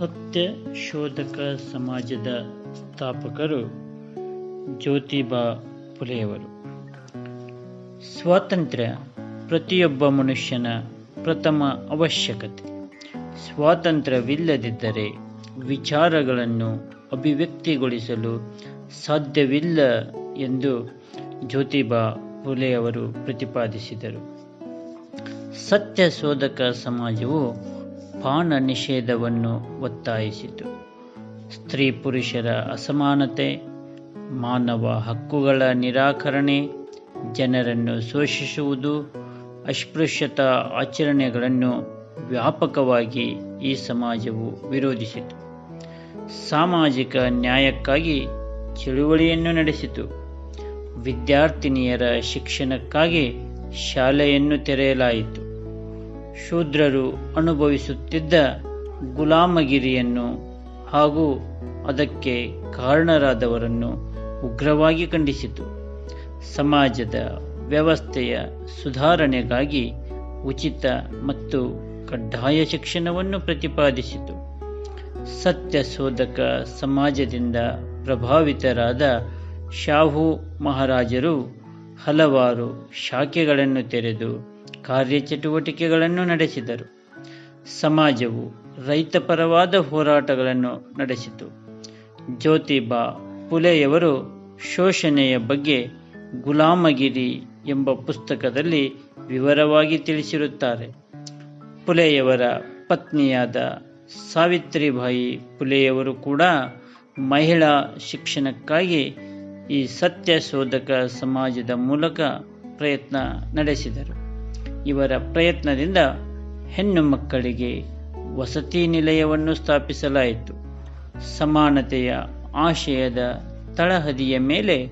ಸತ್ಯ ಶೋಧಕ ಸಮಾಜದ ಸ್ಥಾಪಕರು ಜ್ಯೋತಿಬಾ ಫುಲೆಯವರು ಸ್ವಾತಂತ್ರ್ಯ ಪ್ರತಿಯೊಬ್ಬ ಮನುಷ್ಯನ ಪ್ರಥಮ ಅವಶ್ಯಕತೆ. ಸ್ವಾತಂತ್ರ್ಯವಿಲ್ಲದಿದ್ದರೆ ವಿಚಾರಗಳನ್ನು ಅಭಿವ್ಯಕ್ತಿಗೊಳಿಸಲು ಸಾಧ್ಯವಿಲ್ಲ ಎಂದು ಜ್ಯೋತಿಬಾ ಫುಲೆಯವರು ಪ್ರತಿಪಾದಿಸಿದರು. ಸತ್ಯ ಶೋಧಕ ಸಮಾಜವು ಪಾನ ನಿಷೇಧವನ್ನು ಒತ್ತಾಯಿಸಿತು. ಸ್ತ್ರೀ ಪುರುಷರ ಅಸಮಾನತೆ, ಮಾನವ ಹಕ್ಕುಗಳ ನಿರಾಕರಣೆ, ಜನರನ್ನು ಶೋಷಿಸುವುದು, ಅಸ್ಪೃಶ್ಯತಾ ಆಚರಣೆಗಳನ್ನು ವ್ಯಾಪಕವಾಗಿ ಈ ಸಮಾಜವು ವಿರೋಧಿಸಿತು. ಸಾಮಾಜಿಕ ನ್ಯಾಯಕ್ಕಾಗಿ ಚಳುವಳಿಯನ್ನು ನಡೆಸಿತು. ವಿದ್ಯಾರ್ಥಿನಿಯರ ಶಿಕ್ಷಣಕ್ಕಾಗಿ ಶಾಲೆಯನ್ನು ತೆರೆಯಲಾಯಿತು. ಶೂದ್ರರು ಅನುಭವಿಸುತ್ತಿದ್ದ ಗುಲಾಮಗಿರಿಯನ್ನು ಹಾಗೂ ಅದಕ್ಕೆ ಕಾರಣರಾದವರನ್ನು ಉಗ್ರವಾಗಿ ಖಂಡಿಸಿತು. ಸಮಾಜದ ವ್ಯವಸ್ಥೆಯ ಸುಧಾರಣೆಗಾಗಿ ಉಚಿತ ಮತ್ತು ಕಡ್ಡಾಯ ಶಿಕ್ಷಣವನ್ನು ಪ್ರತಿಪಾದಿಸಿತು. ಸತ್ಯ ಶೋಧಕ ಸಮಾಜದಿಂದ ಪ್ರಭಾವಿತರಾದ ಶಾಹು ಮಹಾರಾಜರು ಹಲವಾರು ಶಾಖೆಗಳನ್ನು ತೆರೆದು ಕಾರ್ಯಚಟುವಟಿಕೆಗಳನ್ನು ನಡೆಸಿದರು. ಸಮಾಜವು ರೈತಪರವಾದ ಹೋರಾಟಗಳನ್ನು ನಡೆಸಿತು. ಜ್ಯೋತಿಬಾ ಪುಲೆಯವರು ಶೋಷಣೆಯ ಬಗ್ಗೆ ಗುಲಾಮಗಿರಿ ಎಂಬ ಪುಸ್ತಕದಲ್ಲಿ ವಿವರವಾಗಿ ತಿಳಿಸಿರುತ್ತಾರೆ. ಪುಲೆಯವರ ಪತ್ನಿಯಾದ ಸಾವಿತ್ರಿಬಾಯಿ ಪುಲೆಯವರು ಕೂಡ ಮಹಿಳಾ ಶಿಕ್ಷಣಕ್ಕಾಗಿ ಈ ಸತ್ಯ ಶೋಧಕ ಸಮಾಜದ ಮೂಲಕ ಪ್ರಯತ್ನ ನಡೆಸಿದರು. ಇವರ ಪ್ರಯತ್ನದಿಂದ ಹೆಣ್ಣು ಮಕ್ಕಳಿಗೆ ವಸತಿ ನಿಲಯವನ್ನು ಸ್ಥಾಪಿಸಲಾಯಿತು. ಸಮಾನತೆಯ ಆಶಯದ ತಳಹದಿಯ ಮೇಲೆ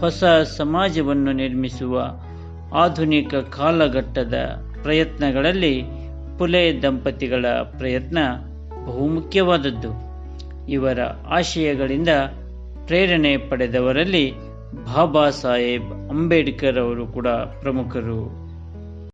ಹೊಸ ಸಮಾಜವನ್ನು ನಿರ್ಮಿಸುವ ಆಧುನಿಕ ಕಾಲಘಟ್ಟದ ಪ್ರಯತ್ನಗಳಲ್ಲಿ ಪುಲೆ ದಂಪತಿಗಳ ಪ್ರಯತ್ನ ಬಹುಮುಖ್ಯವಾದದ್ದು. ಇವರ ಆಶಯಗಳಿಂದ ಪ್ರೇರಣೆ ಪಡೆದವರಲ್ಲಿ ಬಾಬಾ ಸಾಹೇಬ್ ಅಂಬೇಡ್ಕರ್ ಅವರು ಕೂಡ ಪ್ರಮುಖರು.